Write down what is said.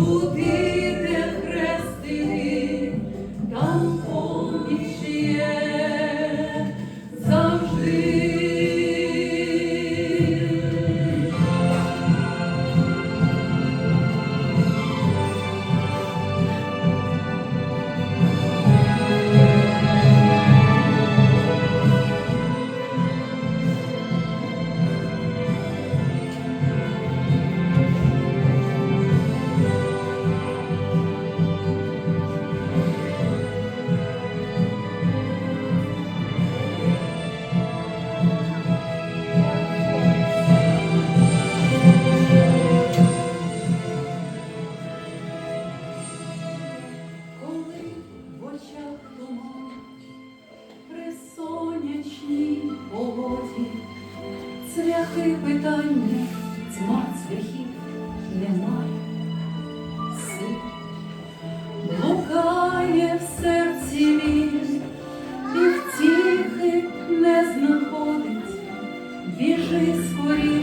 tudo нічній погоді, цвяхи питання, тьма цвяхів немає, сил блукає в серці він і втіхи не знаходить, біжи скоріше.